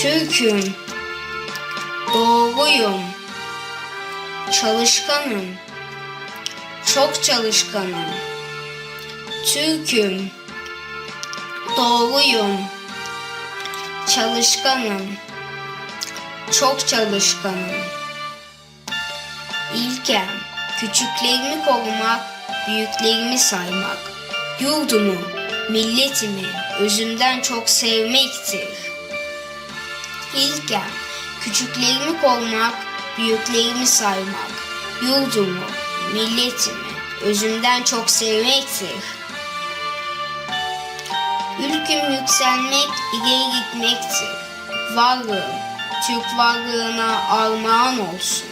Türk'üm, doğruyum, çalışkanım, çok çalışkanım. Türk'üm, doğruyum, çalışkanım, çok çalışkanım. İlkem, küçüklerimi korumak, büyüklerimi saymak. Yurdumu, milletimi özümden çok sevmektir. İlkem, küçüklerimi korumak, büyüklerimi saymak. Yurdumu, milletimi özümden çok sevmektir. Ülküm yükselmek, ileri gitmektir. Varlığım, Türk varlığına armağan olsun.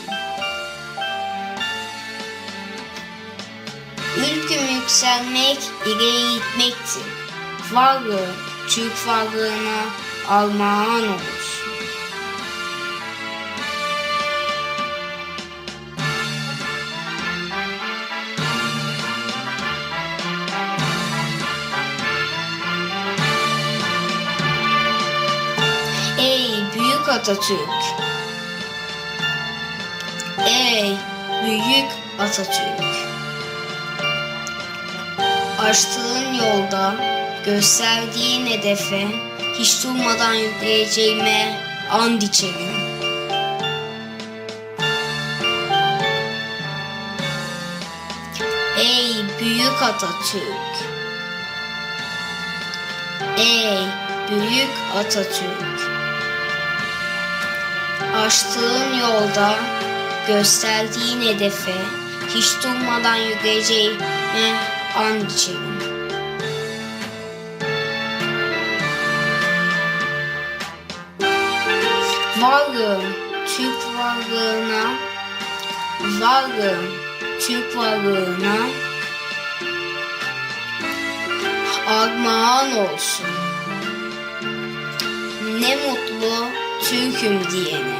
Ülküm yükselmek, ileri gitmektir. Varlığım, Türk varlığına armağan olsun. Büyük Atatürk! Ey büyük Atatürk! Açtığın yolda gösterdiğin hedefe hiç durmadan yürüyeceğime and içerim. Ey büyük Atatürk! Ey büyük Atatürk! Açtığın yolda gösterdiğin hedefe hiç durmadan yürüyeceğime and içerim. Varlığım Türk varlığına Varlığım Türk varlığına armağan olsun. Ne mutlu Türk'üm diyene.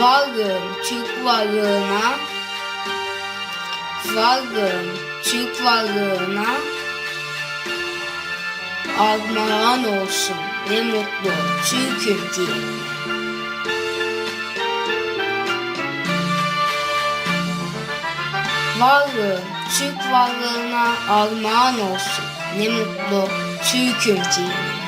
Varlığım Türk varlığına Varlığım Türk varlığına armağan olsun. Ne mutlu Türk'üm diyene. Varlığım Türk varlığına armağan olsun. Ne mutlu Türk'üm diyene.